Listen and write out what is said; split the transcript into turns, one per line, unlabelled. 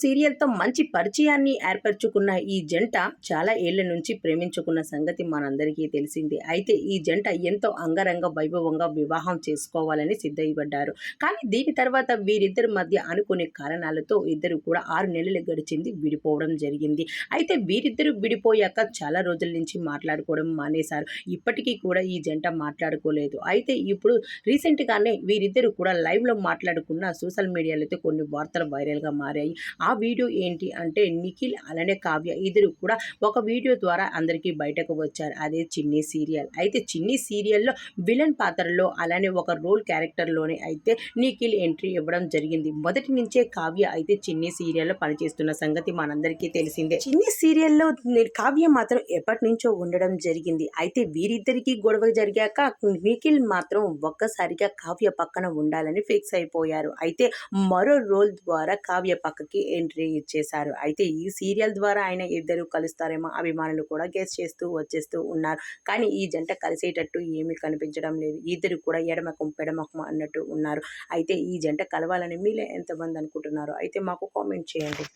సీరియల్తో మంచి పరిచయాన్ని ఏర్పరచుకున్న ఈ జంట చాలా ఏళ్ళ నుంచి ప్రేమించుకున్న సంగతి మనందరికీ తెలిసిందే. అయితే ఈ జంట ఎంతో అంగరంగ వైభవంగా వివాహం చేసుకోవాలని సిద్ధపడ్డారు. కానీ దీని తర్వాత వీరిద్దరి మధ్య అనుకునే కారణాలతో ఇద్దరు కూడా ఆరు నెలలు గడిచింది విడిపోవడం జరిగింది. అయితే వీరిద్దరు విడిపోయాక చాలా రోజుల నుంచి మాట్లాడుకోవడం మానేశారు. ఇప్పటికీ కూడా ఈ జంట మాట్లాడుకోలేదు. అయితే ఇప్పుడు రీసెంట్గానే వీరిద్దరు కూడా లైవ్లో మాట్లాడుకున్న సోషల్ మీడియాలో కొన్ని వార్తలు వైరల్గా మారాయి. ఆ ఆ వీడియో ఏంటి అంటే నిఖిల్ అలానే కావ్య ఇద్దరు కూడా ఒక వీడియో ద్వారా అందరికీ బయటకు వచ్చారు. అదే చిన్ని సీరియల్. అయితే చిన్ని సీరియల్లో విలన్ పాత్రలో అలానే ఒక రోల్ క్యారెక్టర్లోనే అయితే నిఖిల్ ఎంట్రీ ఇవ్వడం జరిగింది. మొదటి నుంచే కావ్య అయితే చిన్ని సీరియల్లో పనిచేస్తున్న సంగతి మనందరికీ తెలిసిందే. చిన్ని సీరియల్లో కావ్య మాత్రం ఎప్పటి నుంచో ఉండడం జరిగింది. అయితే వీరిద్దరికీ గొడవ జరిగాక నిఖిల్ మాత్రం ఒక్కసారిగా కావ్య పక్కన ఉండాలని ఫిక్స్ అయిపోయారు. అయితే మరో రోల్ ద్వారా కావ్య పక్కకి ఎంట్రీ ఇచ్చేశారు. అయితే ఈ సీరియల్ ద్వారా ఆయన ఇద్దరు కలుస్తారేమో అభిమానులు కూడా గెస్ చేస్తూ వచ్చేస్తూ ఉన్నారు. కానీ ఈ జంట కలిసేటట్టు ఏమీ కనిపించడం లేదు. ఇద్దరు కూడా ఎడమకం పెడమకం అన్నట్టు ఉన్నారు. అయితే ఈ జంట కలవాలని మీలో ఎంతమంది అనుకుంటున్నారు అయితే మాకు కామెంట్ చేయండి.